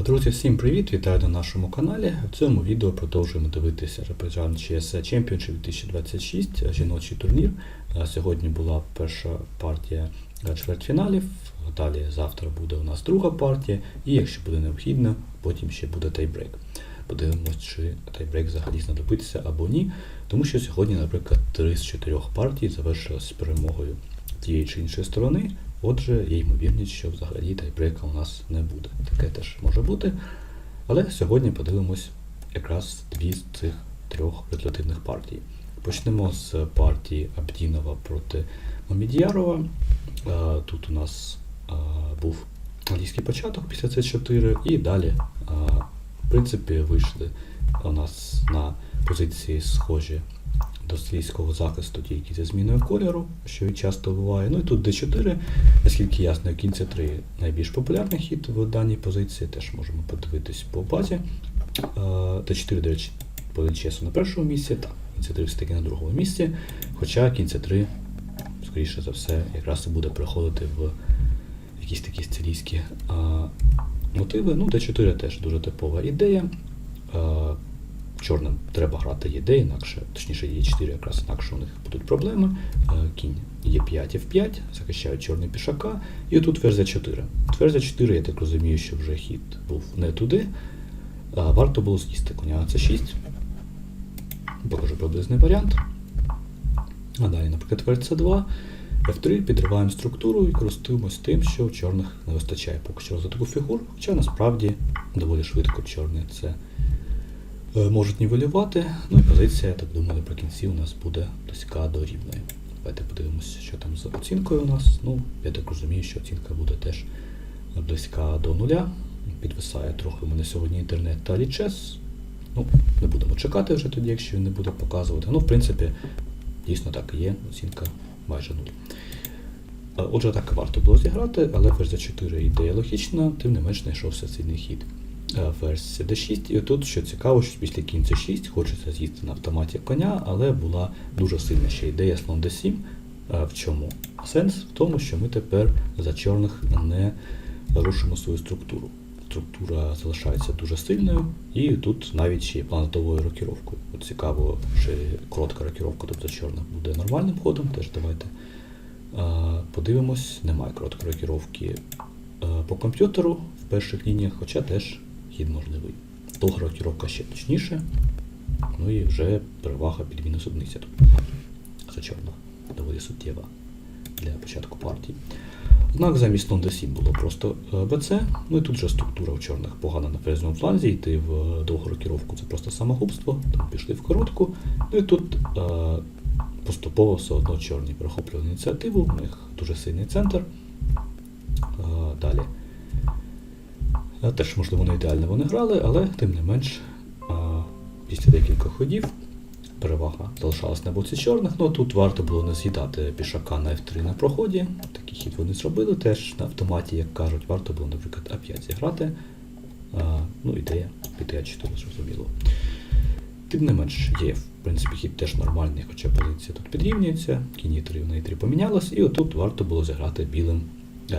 Друзі, всім привіт! Вітаю на нашому каналі. В цьому відео продовжуємо дивитися Репрезент ЧС Championship 2026, жіночий турнір. Е, Сьогодні була перша партія е, чвертьфіналів. Далі завтра буде у нас друга партія, і якщо буде необхідно, потім ще буде тайбрейк. Подивимось, чи тайбрейк взагалі знадобиться або ні. Тому що сьогодні, наприклад, три з чотирьох партій завершились перемогою тієї чи іншої сторони. Отже, є ймовірність, що взагалі тайбрейка у нас не буде. Таке теж може бути. Але сьогодні подивимось якраз дві з цих трьох результативних партій. Почнемо з партії Абдінова проти Мамід'ярова. Е, Тут у нас е, був англійський початок після С4, і далі, е, в принципі, вийшли у нас на позиції схожі до захисту тільки зі зміною кольору, що часто буває. Ну і тут D4, наскільки ясно, кінь c 3 найбільш популярний хід в даній позиції, теж можемо подивитись по базі. Т4, до речі, по часу на першому місці, так, кінь c 3 все-таки на другому місці, хоча кінь c 3 скоріше за все, якраз і буде приходити в якісь такі стилійські а, мотиви. Ну, D4 теж дуже типова ідея. Чорним треба грати Е9, інакше, точніше Е4, якраз інакше у них будуть проблеми. Е, Кінь Е5, F5, захищають чорний пішака, і тут ферзь 4. Ферзь 4, я так розумію, що вже хід був не туди. А варто було з'їсти коня С6. Покажу приблизний варіант. А далі, наприклад, ферзь С2. F3 підриваємо структуру і користуємось тим, що в чорних не вистачає поки що розвитку фігур, хоча насправді доволі швидко чорні це можуть нівелювати. Ну і позиція, я так думаю, наприкінці у нас буде близька до рівної. Давайте подивимося, що там з оцінкою у нас. Ну, я так розумію, що оцінка буде теж близька до нуля. Підвисає трохи мене сьогодні інтернет та лічес. Ну, не будемо чекати вже тоді, якщо він не буде показувати. Ну, в принципі, дійсно так і є. Оцінка майже нуль. Е, Отже, так варто було зіграти, але ферзь за 4 ідея логічна, тим не менш знайшовся сильний хід. Е, Ферзь d6, і тут, що цікаво, що після кінь c6 хочеться з'їсти на автоматі коня, але була дуже сильна ще ідея слон d7. Е, В чому? Сенс в тому, що ми тепер за чорних не рушимо свою структуру. Структура залишається дуже сильною, і тут навіть ще є план рокіровкою. От цікаво, чи коротка рокіровка за чорних буде нормальним ходом, теж давайте е, подивимось. Немає короткої рокіровки е, по комп'ютеру в перших лініях, хоча теж хід можливий. Довга рокіровка ще точніше. Ну і вже перевага під мінус одиниця. За чорних доволі суттєва для початку партії. Однак замість слон d7 було просто е, БЦ. Ну і тут же структура у чорних погана на ферзному фланзі, йти в е, довгу рокіровку це просто самогубство, там пішли в коротку. Ну і тут е, поступово все одно чорні перехоплювали ініціативу, у них дуже сильний центр. Е, далі. Е, Теж, можливо, не ідеально вони грали, але тим не менш, е, після декількох ходів перевага залишалась на боці чорних. Ну тут варто було не з'їдати пішака на F3 на проході. Такий хід вони зробили теж на автоматі, як кажуть, варто було, наприклад, А5 зіграти. Ну, ідея піти А4, зрозуміло. Тим не менш, є, в принципі, хід теж нормальний, хоча позиція тут підрівнюється, кінь Е3 на Е3 помінялась, і отут варто було зіграти білим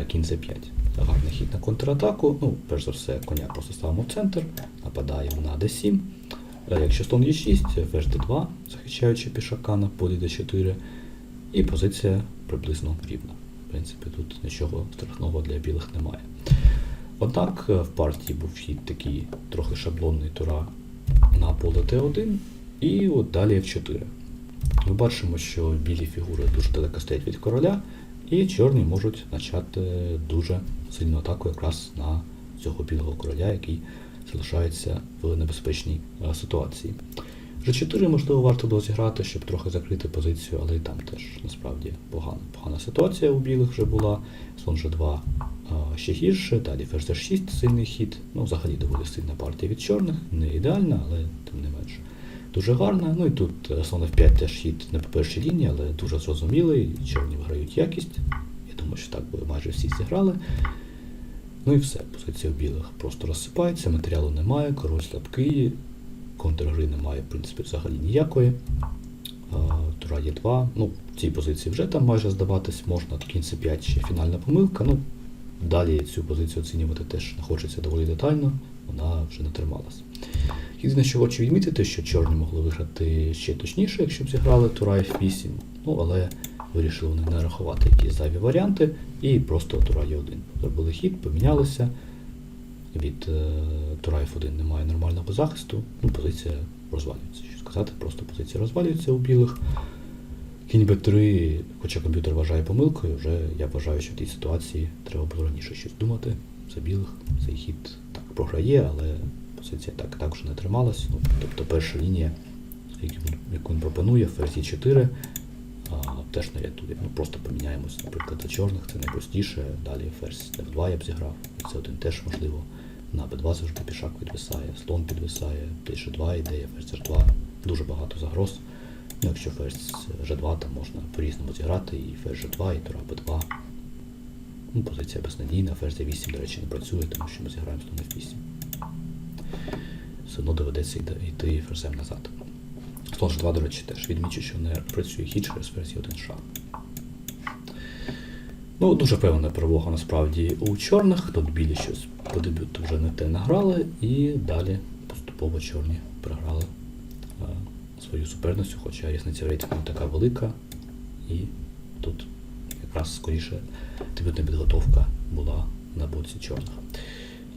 кінь З5. Гарний хід на контратаку. Ну, перш за все, коня просто ставимо в центр, нападаємо на D7. Е, Якщо слон Е6, ферзь d2, захищаючи пішака на полі d4, і позиція приблизно рівна. В принципі, тут нічого страшного для білих немає. Однак е, в партії був хід такий трохи шаблонний тура на поле Т1, і от далі F4. Ми бачимо, що білі фігури дуже далеко стоять від короля, і чорні можуть почати дуже сильну атаку якраз на цього білого короля, який залишається в небезпечній е, ситуації. G4, можливо, варто було зіграти, щоб трохи закрити позицію, але і там теж насправді погана, погана ситуація у білих вже була. Слон G2 е, ще гірше, далі ферзь H6 сильний хід. Ну, взагалі доволі сильна партія від чорних, не ідеальна, але тим не менш дуже гарна. Ну і тут слон F5 теж хід не по першій лінії, але дуже зрозумілий. Чорні виграють якість. Я думаю, що так би майже всі зіграли. Ну і все, позиція у білих просто розсипається, матеріалу немає, король слабкий, контргри немає, в принципі, взагалі ніякої. Тура є 2. Ну, в цій позиції вже там майже здаватись можна, кінь c 5 ще фінальна помилка. Ну, далі цю позицію оцінювати теж не хочеться доволі детально, вона вже не трималася. Єдине, що хочу відмітити, що чорні могли виграти ще точніше, якщо б зіграли тура F8, ну але вирішили вони не рахувати якісь зайві варіанти і просто тура Е1. Зробили хід, помінялися. Від е, тура F1 немає нормального захисту, ну, позиція розвалюється. Що сказати, просто позиція розвалюється у білих. Кінь Б3, хоча комп'ютер вважає помилкою, вже я вважаю, що в тій ситуації треба було раніше щось думати. За білих цей хід так програє, але позиція так також не трималась. Ну, тобто перша лінія, яку він, пропонує, ферзь 4 а, теж не рятує. Ну, просто поміняємось, наприклад, до чорних, це найпростіше. Далі ферзь F2 я б зіграв, це один теж можливо. На Б2 завжди пішак підвисає, слон підвисає, Т2 ідея, ферзь H2, дуже багато загроз. Ну, якщо ферзь G2, там можна по-різному зіграти, і ферзь G2, і тура B2. Ну, позиція безнадійна, ферзь D8, до речі, не працює, тому що ми зіграємо слон F8. Все одно доведеться йти, ферзем назад. Слон G2, до речі, теж відмічу, що не працює хід через ферзь 1 шах. Ну, дуже певна перевага насправді у чорних. Тут білі щось по дебюту вже не те награли, і далі поступово чорні програли а, свою суперницю, хоча різниця в рейтингу така велика. І тут якраз скоріше дебютна підготовка була на боці чорних.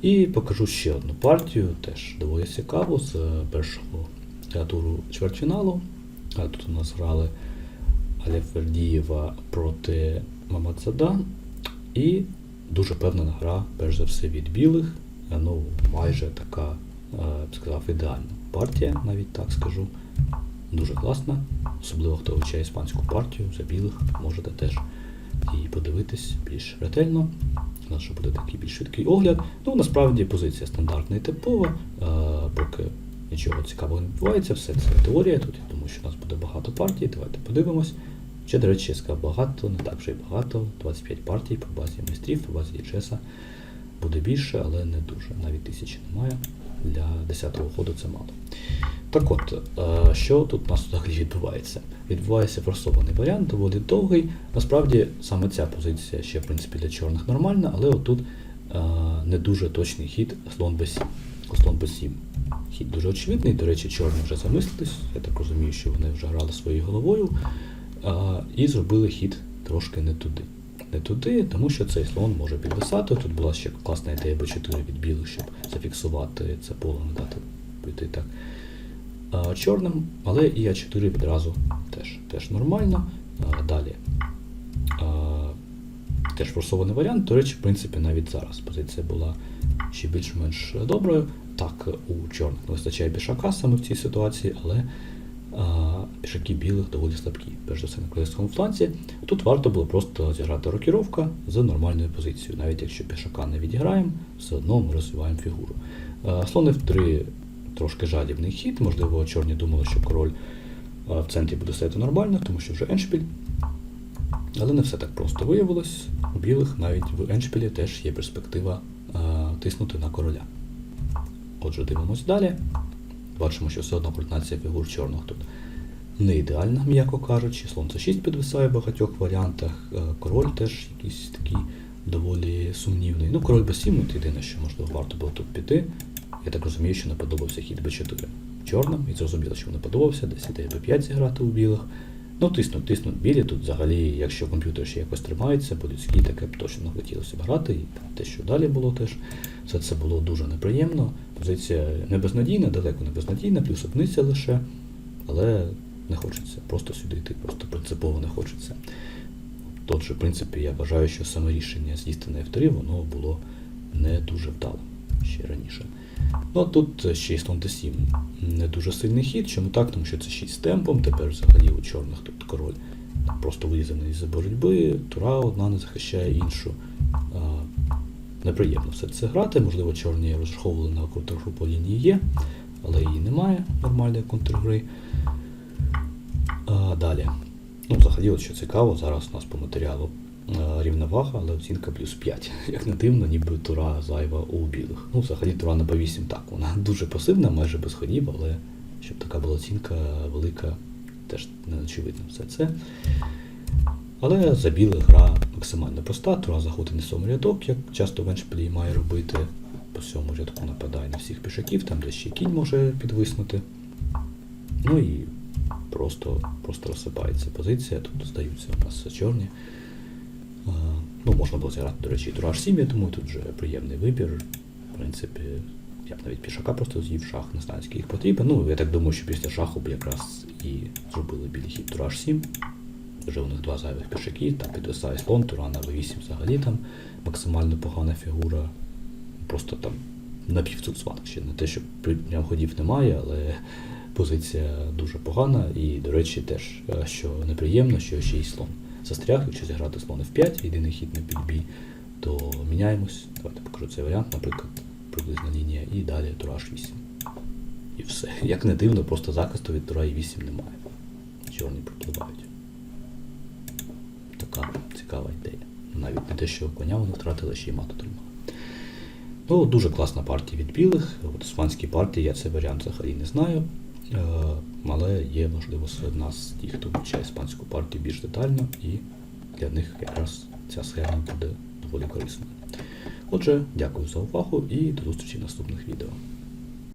І покажу ще одну партію, теж доволі цікаву, з першого туру чвертьфіналу. А Тут у нас грали Аля Фердієва проти Мамацада. І дуже певна гра, перш за все, від білих. Ну, майже така, е, я б сказав, ідеальна партія, навіть так скажу. Дуже класна. Особливо хто вивчає іспанську партію за білих, можете теж її подивитись більш ретельно. У нас буде такий більш швидкий огляд. Ну, насправді позиція стандартна і типова, е, поки нічого цікавого не відбувається, все це теорія тут, я думаю, що у нас буде багато партій. Давайте подивимось. Ще, до речі, сказав багато, не так вже й багато. 25 партій по базі майстрів, по базі діджеса буде більше, але не дуже. Навіть тисячі немає. Для 10-го ходу це мало. Так от, е, що тут у нас взагалі відбувається? Відбувається форсований варіант, доволі довгий. Насправді саме ця позиція ще, в принципі, для чорних нормальна, але отут е, не дуже точний хід слон b7. Слон b7. Хід дуже очевидний. До речі, чорні вже замислились. Я так розумію, що вони вже грали своєю головою. І зробили хід трошки не туди. Не туди, тому що цей слон може підвисати. Тут була ще класна ідея b4 від білих, щоб зафіксувати це поле, не дати піти так чорним, але і А4 відразу теж, теж нормально. Далі. Теж форсований варіант. До речі, в принципі, навіть зараз позиція була ще більш-менш доброю. Так, у чорних не вистачає пішака саме в цій ситуації, але пішаки білих доволі слабкі, перш за все на корейському фланці. Тут варто було просто зіграти рокіровка з нормальною позицією. Навіть якщо пішака не відіграємо, все одно ми розвиваємо фігуру. А, слон F3 трошки жадібний хід, можливо, чорні думали, що король в центрі буде стояти нормально, тому що вже еншпіль. Але не все так просто виявилось. У білих навіть в еншпілі теж є перспектива а, тиснути на короля. Отже, дивимось далі. Бачимо, що все одно координація фігур чорних тут не ідеальна, м'яко кажучи. Слон c 6 підвисає в багатьох варіантах. е, Король теж якийсь такий доволі сумнівний. Ну, король b7, от єдине, що можливо варто було тут піти. Я так розумію, що не подобався хід b4 чорним, і зрозуміло, що не подобався, десь ідея b5 зіграти у білих. Ну, тиснуть, тиснуть білі. Тут взагалі, якщо комп'ютер ще якось тримається, по-людськи таке б точно хотілося б грати. І те, що далі було теж, все це було дуже неприємно. Позиція не безнадійна, далеко не безнадійна, плюс одниця лише, але не хочеться. Просто сюди йти, просто принципово не хочеться. Отже, в принципі, я вважаю, що саме рішення з'їсти на F3, воно було не дуже вдалим ще раніше. Ну а тут ще й слон d7 не дуже сильний хід. Чому так? Тому що це 6 з темпом. Тепер взагалі у чорних тут король просто вирізаний з боротьби, тура одна не захищає іншу. А, неприємно все це грати. Можливо, чорні розраховували на контргру по лінії є, але її немає нормальної контргри. Далі. Ну, взагалі, от що цікаво, зараз у нас по матеріалу е, рівна вага, але оцінка плюс 5. Як не дивно, ніби тура зайва у білих. Ну, взагалі тура на Б8 так, вона дуже пасивна, майже без ходів, але щоб така була оцінка велика, теж не очевидно все це. Але за білих гра максимально проста, тура заходить на сьомий рядок, як часто в еншпілі має робити. По сьомому рядку нападає на всіх пішаків, там де ще кінь може підвиснути. Ну і просто, просто розсипається позиція, тут здаються у нас чорні. Ну, можна було зіграти, до речі, тура H7, я думаю, тут вже приємний вибір. В принципі, я б навіть пішака просто з'їв шах, не знаю, скільки їх потрібен. Ну, я так думаю, що після шаху б якраз і зробили білий хід тура H7. Вже у них два зайвих пішаки, там підвисає слон, тура на V8 взагалі там максимально погана фігура. Просто там напівцуцванг ще. Не те, що прям ходів немає, але позиція дуже погана. І, до речі, теж, е, що неприємно, що ще й слон застряг, якщо зіграти слон F5, єдиний хід на підбій, то міняємось. Давайте покажу цей варіант, наприклад, приблизна лінія, і далі тура H8. І все. Як не дивно, просто захисту від тура E8 немає. Чорні пропливають. Така цікава ідея. Навіть не те, що коня вони втратили, ще й мату тримали. Ну, дуже класна партія від білих. От іспанські партії, я цей варіант взагалі не знаю. Е, Але є, можливо, серед нас ті, хто вивчає іспанську партію більш детально, і для них якраз ця схема буде доволі корисною. Отже, дякую за увагу і до зустрічі в наступних відео.